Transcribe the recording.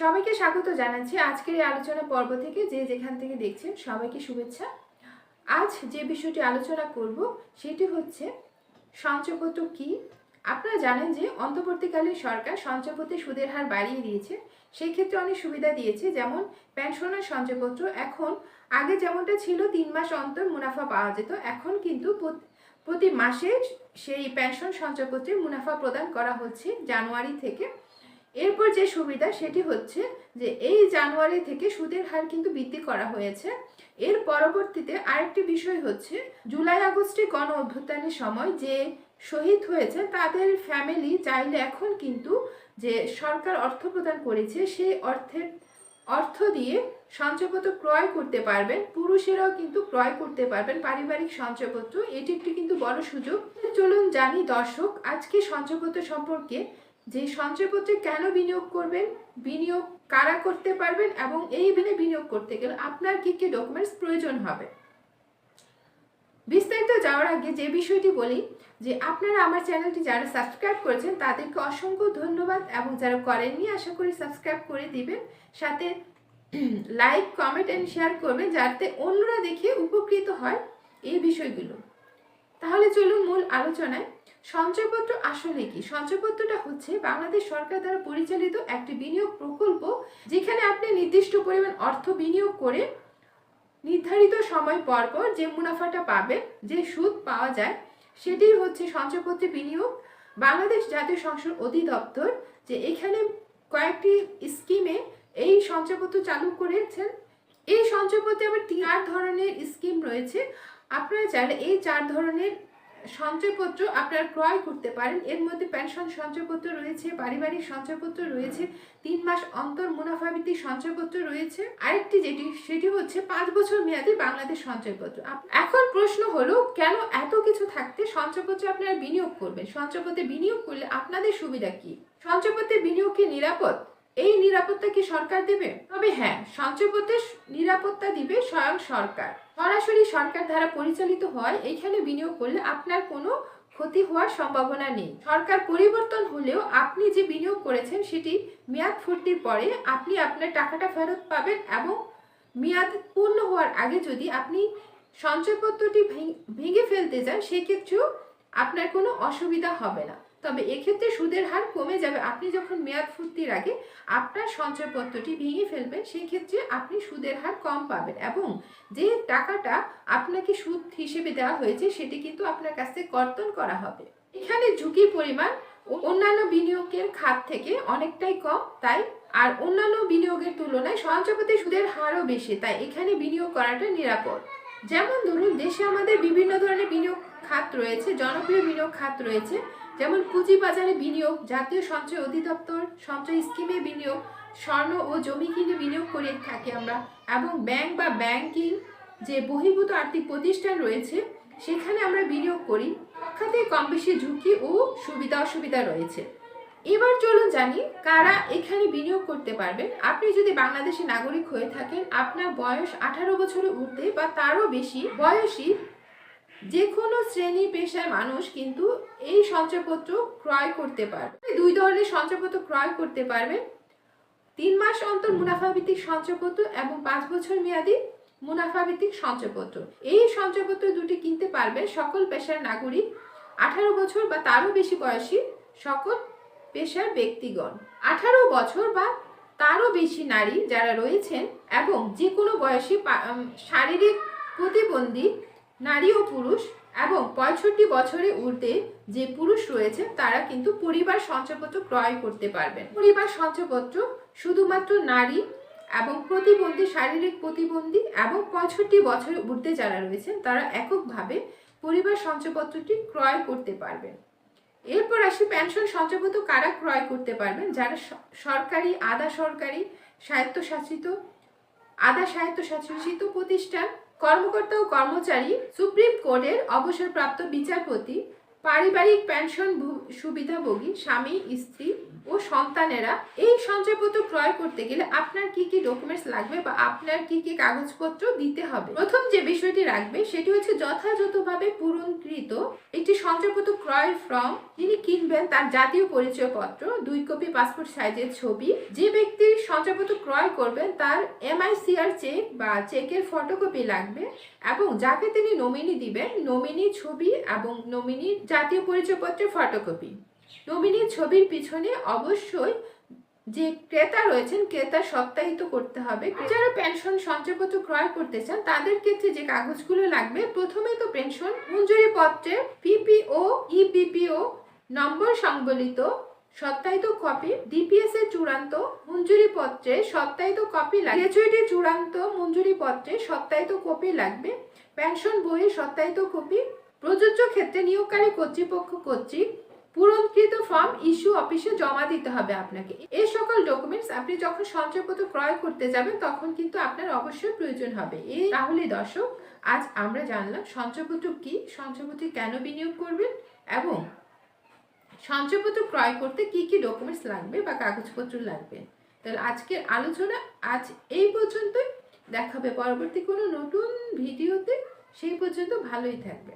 সবাইকে স্বাগত জানাচ্ছি আজকের এই আলোচনা পর্ব থেকে, যে যেখান থেকে দেখছেন সবাইকে শুভেচ্ছা। আজ যে বিষয়টি আলোচনা করব, সেটি হচ্ছে সঞ্চয়পত্র কি? আপনারা জানেন যে অন্তর্বর্তীকালীন সরকার সঞ্চয়পত্রে সুদের হার বাড়িয়ে দিয়েছে, সেই ক্ষেত্রে অনেক সুবিধা দিয়েছে, যেমন পেনশনের সঞ্চয়পত্র। এখন আগে যেমনটা ছিল, তিন মাস অন্তর মুনাফা পাওয়া যেত, এখন কিন্তু প্রতি মাসে সেই পেনশন সঞ্চয়পত্রে মুনাফা প্রদান করা হচ্ছে জানুয়ারি থেকে। এরপর যে সুবিধা সেটি হচ্ছে যে এই জানুয়ারি থেকে সুদের হার কিন্তু বৃদ্ধি করা হয়েছে। এর পরবর্তীতে আরেকটি বিষয় হচ্ছে, জুলাই আগস্টে গণ অভ্যুত্থানের সময় যে শহীদ হয়েছে তাদের ফ্যামিলি চাইলে এখন কিন্তু যে সরকার অর্থ প্রদান করেছে সেই অর্থের অর্থ দিয়ে সঞ্চয়পত্র ক্রয় করতে পারবেন। পুরুষেরাও কিন্তু ক্রয় করতে পারবেন পারিবারিক সঞ্চয়পত্র। এটি একটি কিন্তু বড় সুযোগ। চলুন জানি দর্শক, আজকে সঞ্চয়পত্র সম্পর্কে যে সঞ্চয়পত্রে কেন বিনিয়োগ করবেন, বিনিয়োগ কারা করতে পারবেন এবং এই বিলে বিনিয়োগ করতে গেলে আপনার কি কি ডকুমেন্টস প্রয়োজন হবে? বিস্তারিত যাওয়ার আগে যে বিষয়টি বলি, যে আপনারা আমার চ্যানেলটি যারা সাবস্ক্রাইব করেছেন তাদেরকে অসংখ্য ধন্যবাদ এবং যারা করেননি আশা করি সাবস্ক্রাইব করে দিবেন। সাথে লাইক কমেন্ট এন্ড শেয়ার করবেন যাতে অন্যরা দেখে উপকৃত হয় এই বিষয়গুলো। তাহলে চলুন মূল আলোচনায়। সঞ্চয়পত্র আসলে কি? সঞ্চয়পত্রটা হচ্ছে বাংলাদেশ সরকার দ্বারা পরিচালিত একটি বিনিয়োগ প্রকল্প যেখানে আপনি নির্দিষ্ট পরিমাণ অর্থ বিনিয়োগ করে নির্ধারিত সময় পর পর যে মুনাফাটা পাবে যে সুদ পাওয়া যায়, সেটি হচ্ছে সঞ্চয়পত্রে বিনিয়োগ। বাংলাদেশ জাতীয় সংসদ অধিদপ্তর যে এখানে কয়েকটি স্কিমে এই সঞ্চয়পত্র চালু করেছেন। এই সঞ্চয়পত্রে আবার চার ধরনের স্কিম রয়েছে। আপনারা চাইলে এই চার ধরনের সঞ্চয়পত্র আপনারা ক্রয় করতে পারেন। এর মধ্যে পেনশন সঞ্চয়পত্র রয়েছে, পারিবারিক সঞ্চয়পত্র রয়েছে, তিন মাস অন্তর মুনাফা ভিত্তিক সঞ্চয়পত্র রয়েছে। আরেকটি যেটি, সেটি হচ্ছে পাঁচ বছর মেয়াদী বাংলাদেশ সঞ্চয়পত্র। এখন প্রশ্ন হলো, কেন এত কিছু থাকতে সঞ্চয়পত্রে আপনারা বিনিয়োগ করবেন? সঞ্চয়পত্রে বিনিয়োগ করলে আপনাদের সুবিধা কি? সঞ্চয়পত্রে বিনিয়োগ কি নিরাপদ এই নিরাপত্তা কি সরকার দেবে? তবে হ্যাঁ সঞ্চয়পত্রের নিরাপত্তা দিবে স্বয়ং সরকার। সরাসরি সরকার দ্বারা পরিচালিত হয়, এখানে বিনিয়োগ করলে আপনার কোনো ক্ষতি হওয়ার সম্ভাবনা নেই। সরকার পরিবর্তন হলেও আপনি যে বিনিয়োগ করেছেন, সেটি মেয়াদ ফুর্তির পরে আপনি আপনার টাকাটা ফেরত পাবেন এবং মেয়াদ পূর্ণ হওয়ার আগে যদি আপনি সঞ্চয়পত্রটি ভেঙে ফেলতে যান, সেক্ষেত্রেও আপনার কোনো অসুবিধা হবে না। তবে এক্ষেত্রে সুদের হার কমে যাবে। আপনি যখন মেয়াদ ফুর্তির আগে আপনার সঞ্চয়পত্রটি ভেঙে ফেলবেন সেই ক্ষেত্রে আপনি সুদের হার কম পাবেন এবং যে টাকাটা আপনাকে সুদ হিসেবে দেওয়া হয়েছে, সেটি কিন্তু আপনার কাছ কর্তন করা হবে। এখানে ঝুঁকির পরিমাণ অন্যান্য বিনিয়োগের খাত থেকে অনেকটাই কম, তাই আর অন্যান্য বিনিয়োগের তুলনায় সঞ্চয়পতি সুদের হারও বেশি, তাই এখানে বিনিয়োগ করাটা নিরাপদ। যেমন ধরুন, দেশে আমাদের বিভিন্ন ধরনের বিনিয়োগ খাত রয়েছে, জনপ্রিয় বিনিয়োগ খাত রয়েছে। যেমন পুঁজিবাজারে বিনিয়োগ, জাতীয় সঞ্চয় অধিদপ্তর, সঞ্চয় স্কিমে বিনিয়োগ, স্বর্ণ ও জমি কিনে বিনিয়োগ করে থাকি আমরা এবং ব্যাংক বা ব্যাংকিং যে বহির্ভূত আর্থিক প্রতিষ্ঠান রয়েছে, সেখানে আমরা বিনিয়োগ করি। খাতে কম বেশি ঝুঁকি ও সুবিধা অসুবিধা রয়েছে। এবার চলুন জানি কারা এখানে বিনিয়োগ করতে পারবেন। আপনি যদি বাংলাদেশের নাগরিক হয়ে থাকেন, আপনার বয়স আঠারো বছরের ঊর্ধ্বে বা তারও বেশি, বয়সী যে কোনো শ্রেণি পেশার মানুষ কিন্তু এই সঞ্চয়পত্র ক্রয় করতে পারবে। দুই ধরনের সঞ্চয়পত্র ক্রয় করতে পারবে তিন মাস অন্তর মুনাফা ভিত্তিক সঞ্চয়পত্র এবং পাঁচ বছর মেয়াদী মুনাফা ভিত্তিক সঞ্চয়পত্র। এই সঞ্চয়পত্র দুটি কিনতে পারবে সকল পেশার নাগরিক, আঠারো বছর বা তারও বেশি বয়সী সকল পেশার ব্যক্তিগণ। আঠারো বছর বা তারও বেশি নারী যারা রয়েছেন এবং যে কোনো বয়সী শারীরিক প্রতিবন্ধী নারী ও পুরুষ এবং পঁয়ষট্টি বছরে ঊর্ধ্বে যে পুরুষ রয়েছে, তারা কিন্তু পরিবার সঞ্চয়পত্র ক্রয় করতে পারবেন। পরিবার সঞ্চয়পত্র শুধুমাত্র নারী এবং প্রতিবন্ধী, শারীরিক প্রতিবন্ধী এবং পঁয়ষট্টি বছরে ঊর্ধ্বে যারা রয়েছেন তারা এককভাবে পরিবার সঞ্চয়পত্রটি ক্রয় করতে পারবেন। এরপর আসি পেনশন সঞ্চয়পত্র কারা ক্রয় করতে পারবেন? যারা সরকারি, আধা সরকারি, স্বায়ত্তশাসিত, আধা স্বায়ত্তশাসিত প্রতিষ্ঠান কর্মকর্তা ও কর্মচারী সুপ্রিম কোর্টের অবসরপ্রাপ্ত বিচারপতি পারিবারিক পেনশন সুবিধাভোগী স্বামী, স্ত্রী ও সন্তানেরা এই সঞ্চয়পত্র ক্রয় করতে গেলে আপনার কি কি ডকুমেন্টস লাগবে বা আপনার কি কি কাগজপত্র দিতে হবে? প্রথম যে বিষয়টি রাখবে সেটি হচ্ছে যথাযথভাবে পূরণকৃত একটি সঞ্চয়পত্র ক্রয় ফর্ম যিনি কিনবেন তার জাতীয় পরিচয়পত্র, দুই কপি পাসপোর্ট সাইজের ছবি, যে ব্যক্তির সঞ্চয়পত্র ক্রয় করবেন তার এমআইসিআর চেক বা চেকের ফটোকপি লাগবে এবং যাকে তিনি নমিনি দিবেন নমিনি ছবি এবং নমিনির জাতীয় পরিচয়পত্রের ফটোকপি নমিনির ছবির পিছনে অবশ্যই যে ক্রেতা রয়েছেন, ক্রেতা সত্যায়িত করতে হবে। যারা পেনশন সঞ্চয়পত্র ক্রয় করতে চান, তাদের ক্ষেত্রে যে কাগজগুলো লাগবে, প্রথমে তো পেনশন মঞ্জুরি পত্রে পিপিও ইপিপিও নম্বর সংবলিত, সত্যায়িত কপি ডিপিএস এর চূড়ান্ত, মঞ্জুরি পত্রে সত্যায়িত কপি লাগবে। গ্র্যাচুইটি চূড়ান্ত, মঞ্জুরি পত্রে সত্যায়িত কপি লাগবে। পেনশন বইয়ের সত্যায়িত কপি প্রযোজ্য ক্ষেত্রে নিয়োগকারী কর্তৃপক্ষ কর্তৃক পূরণকৃত ফর্ম ইস্যু অফিসে জমা দিতে হবে আপনাকে। এই সকল ডকুমেন্টস আপনি যখন সঞ্চয়পত্র ক্রয় করতে যাবেন, তখন কিন্তু আপনার অবশ্যই প্রয়োজন হবে। এই তাহলে দর্শক, আজ আমরা জানলাম সঞ্চয়পত্র কি, সঞ্চয়পত্রে কেন বিনিয়োগ করবেন এবং সঞ্চয়পত্র ক্রয় করতে কি কি ডকুমেন্টস লাগবে বা কাগজপত্র লাগবে। তাহলে আজকের আলোচনা আজ এই পর্যন্তই। দেখাবে পরবর্তী কোনো নতুন ভিডিওতে। সেই পর্যন্ত ভালোই থাকবে